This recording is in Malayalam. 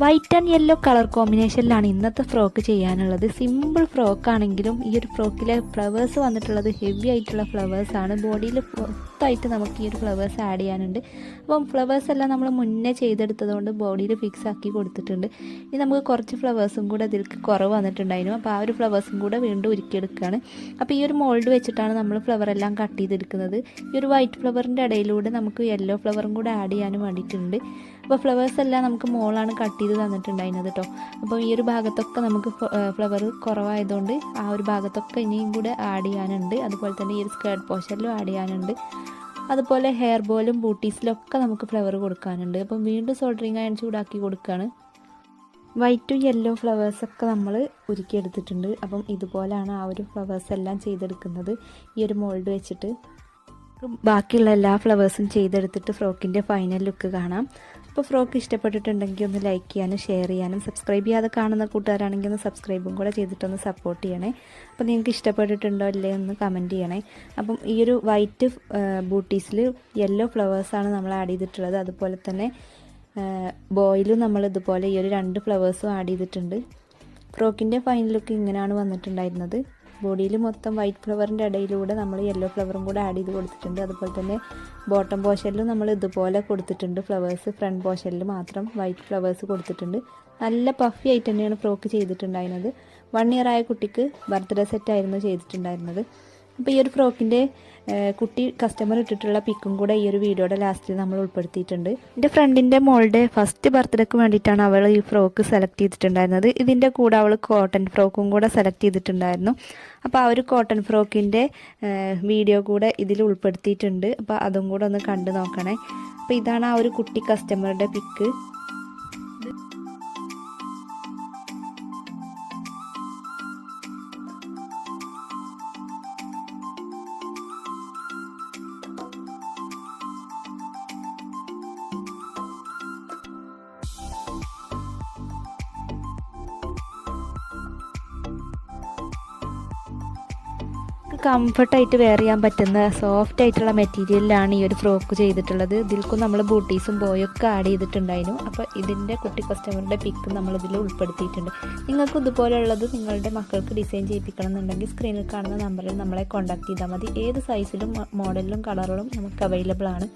വൈറ്റ് ആൻഡ് യെല്ലോ കളർ കോമ്പിനേഷനിലാണ് ഇന്നത്തെ ഫ്രോക്ക് ചെയ്യാനുള്ളത്. സിമ്പിൾ ഫ്രോക്ക് ആണെങ്കിലും ഈ ഒരു ഫ്രോക്കിലെ ഫ്ലവേഴ്സ് വന്നിട്ടുള്ളത് ഹെവി ആയിട്ടുള്ള ഫ്ലവേഴ്സ് ആണ്. ബോഡിയിൽ മൊത്തമായിട്ട് നമുക്ക് ഈ ഒരു ഫ്ലവേഴ്സ് ആഡ് ചെയ്യാനുണ്ട്. അപ്പം ഫ്ലവേഴ്സ് എല്ലാം നമ്മൾ മുന്നേ ചെയ്തെടുത്തതുകൊണ്ട് ബോഡിയിൽ ഫിക്സ് ആക്കി കൊടുത്തിട്ടുണ്ട്. ഇനി നമുക്ക് കുറച്ച് ഫ്ലവേഴ്സും കൂടെ ഇതിലേക്ക് കുറവ് വന്നിട്ടുണ്ടായിരുന്നു. അപ്പോൾ ആ ഒരു ഫ്ലവേഴ്സും കൂടെ വീണ്ടും ഒരുക്കിയെടുക്കുകയാണ് അപ്പോൾ ഈ ഒരു മോൾഡ് വെച്ചിട്ടാണ് നമ്മൾ ഫ്ലവർ എല്ലാം കട്ട് ചെയ്തെടുക്കുന്നത്. ഈ ഒരു വൈറ്റ് ഫ്ലവറിന്റെ ഇടയിലൂടെ നമുക്ക് യെല്ലോ ഫ്ലവറും കൂടെ ആഡ് ചെയ്യാനും വേണ്ടിയിട്ടുണ്ട്. അപ്പോൾ ഫ്ലവേഴ്സ് എല്ലാം നമുക്ക് മോളാണ് കട്ട് ചെയ്ത് തന്നിട്ടുണ്ടായിരുന്നത് കേട്ടോ അപ്പോൾ ഈ ഒരു ഭാഗത്തൊക്കെ നമുക്ക് ഫ്ലവർ കുറവായതുകൊണ്ട് ആ ഒരു ഭാഗത്തൊക്കെ ഇനിയും കൂടെ ആഡ് ചെയ്യാനുണ്ട്. അതുപോലെ തന്നെ ഈ ഒരു സ്കേർട്ട് പോഷനിലും ആഡ് ചെയ്യാനുണ്ട്. അതുപോലെ ഹെയർ ബോലും ബൂട്ടീസിലൊക്കെ നമുക്ക് ഫ്ലവർ കൊടുക്കാനുണ്ട്. അപ്പം വീണ്ടും സോൾഡറിങ് അയൺ ചൂടാക്കി കൊടുക്കുകയാണ് വൈറ്റും യെല്ലോ ഫ്ലവേഴ്സൊക്കെ നമ്മൾ ഉരുക്കിയെടുത്തിട്ടുണ്ട് അപ്പം ഇതുപോലെയാണ് ആ ഒരു ഫ്ലവേഴ്സ് എല്ലാം ചെയ്തെടുക്കുന്നത്. ഈ ഒരു മോൾഡ് വെച്ചിട്ട്. ബാക്കിയുള്ള എല്ലാ ഫ്ലവേഴ്സും ചെയ്തെടുത്തിട്ട് ഫ്രോക്കിന്റെ ഫൈനൽ ലുക്ക് കാണാം. അപ്പോൾ ഫ്രോക്ക് ഇഷ്ടപ്പെട്ടിട്ടുണ്ടെങ്കിൽ ഒന്ന് ലൈക്ക് ചെയ്യാനും ഷെയർ ചെയ്യാനും സബ്സ്ക്രൈബ് ചെയ്യാതെ കാണുന്ന കൂട്ടുകാരാണെങ്കിൽ ഒന്ന് സബ്സ്ക്രൈബും കൂടെ ചെയ്തിട്ടൊന്ന് സപ്പോർട്ട് ചെയ്യണേ. അപ്പോൾ നിങ്ങൾക്ക് ഇഷ്ടപ്പെട്ടിട്ടുണ്ടോ അല്ലേ ഒന്ന് കമന്റ് ചെയ്യണേ. അപ്പം ഈ ഒരു വൈറ്റ് ബൂട്ടീസിൽ യെല്ലോ ഫ്ലവേഴ്സാണ് നമ്മൾ ആഡ് ചെയ്തിട്ടുള്ളത്. അതുപോലെ തന്നെ ബോയിലും നമ്മൾ ഇതുപോലെ ഈ ഒരു രണ്ട് ഫ്ലവേഴ്സും ആഡ് ചെയ്തിട്ടുണ്ട്. ഫ്രോക്കിന്റെ ഫൈനൽ ലുക്ക് ഇങ്ങനെയാണ് വന്നിട്ടുണ്ടായിരുന്നത്. ബോഡിയിൽ മൊത്തം വൈറ്റ് ഫ്ലവറിന്റെ ഇടയിലൂടെ നമ്മൾ യെല്ലോ ഫ്ലവറും കൂടെ ആഡ് ചെയ്ത് കൊടുത്തിട്ടുണ്ട്. അതുപോലെ തന്നെ ബോട്ടം പോഷനിലും നമ്മൾ ഇതുപോലെ കൊടുത്തിട്ടുണ്ട്. ഫ്ലവേഴ്സ് ഫ്രണ്ട് പോഷനിൽ മാത്രം വൈറ്റ് ഫ്ലവേഴ്സ് കൊടുത്തിട്ടുണ്ട്. നല്ല പഫി ആയിട്ട് തന്നെയാണ് ഫ്രോക്ക് ചെയ്തിട്ടുണ്ടായിരുന്നത്. വൺ ഇയർ ആയ കുട്ടിക്ക് ബർത്ത്ഡേ സെറ്റായിരുന്നു ചെയ്തിട്ടുണ്ടായിരുന്നത്. അപ്പോൾ ഈ ഒരു ഫ്രോക്കിന്റെ കുട്ടി കസ്റ്റമർ ഇട്ടിട്ടുള്ള പിക്കും കൂടെ ഈ ഒരു വീഡിയോയുടെ ലാസ്റ്റിൽ നമ്മൾ ഉൾപ്പെടുത്തിയിട്ടുണ്ട്. എന്റെ ഫ്രണ്ടിന്റെ മോളുടെ ഫസ്റ്റ് ബർത്ത്ഡേക്ക് വേണ്ടിയിട്ടാണ് അവൾ ഈ ഫ്രോക്ക് സെലക്ട് ചെയ്തിട്ടുണ്ടായിരുന്നത്. ഇതിന്റെ കൂടെ അവൾ കോട്ടൺ ഫ്രോക്കും കൂടെ സെലക്ട് ചെയ്തിട്ടുണ്ടായിരുന്നു. അപ്പോൾ ആ ഒരു കോട്ടൺ ഫ്രോക്കിന്റെ വീഡിയോ കൂടെ ഇതിൽ ഉൾപ്പെടുത്തിയിട്ടുണ്ട്. അപ്പോൾ അതും കൂടെ ഒന്ന് കണ്ടു നോക്കണേ. അപ്പോൾ ഇതാണ് ആ ഒരു കുട്ടി കസ്റ്റമറുടെ പിക്ക് കംഫർട്ടായിട്ട് വെയർ ചെയ്യാൻ പറ്റുന്ന സോഫ്റ്റ് ആയിട്ടുള്ള മെറ്റീരിയലിലാണ് ഈ ഒരു ഫ്രോക്ക് ചെയ്തിട്ടുള്ളത്. ഇതിൽക്കും നമ്മൾ ബൂട്ടീസും ബോയൊക്കെ ആഡ് ചെയ്തിട്ടുണ്ടായിരുന്നു. അപ്പോൾ ഇതിന്റെ കുട്ടി കസ്റ്റമറുടെ പിക്ക് നമ്മളിതിൽ ഉൾപ്പെടുത്തിയിട്ടുണ്ട്. നിങ്ങൾക്ക് ഇതുപോലെയുള്ളത് നിങ്ങളുടെ മക്കൾക്ക് ഡിസൈൻ ചെയ്യിപ്പിക്കണം എന്നുണ്ടെങ്കിൽ സ്ക്രീനിൽ കാണുന്ന നമ്പറിൽ നമ്മളെ കോൺടാക്ട് ചെയ്താൽ മതി. ഏത് സൈസിലും മോഡലിലും കളറിലും നമുക്ക് അവൈലബിൾ ആണ്.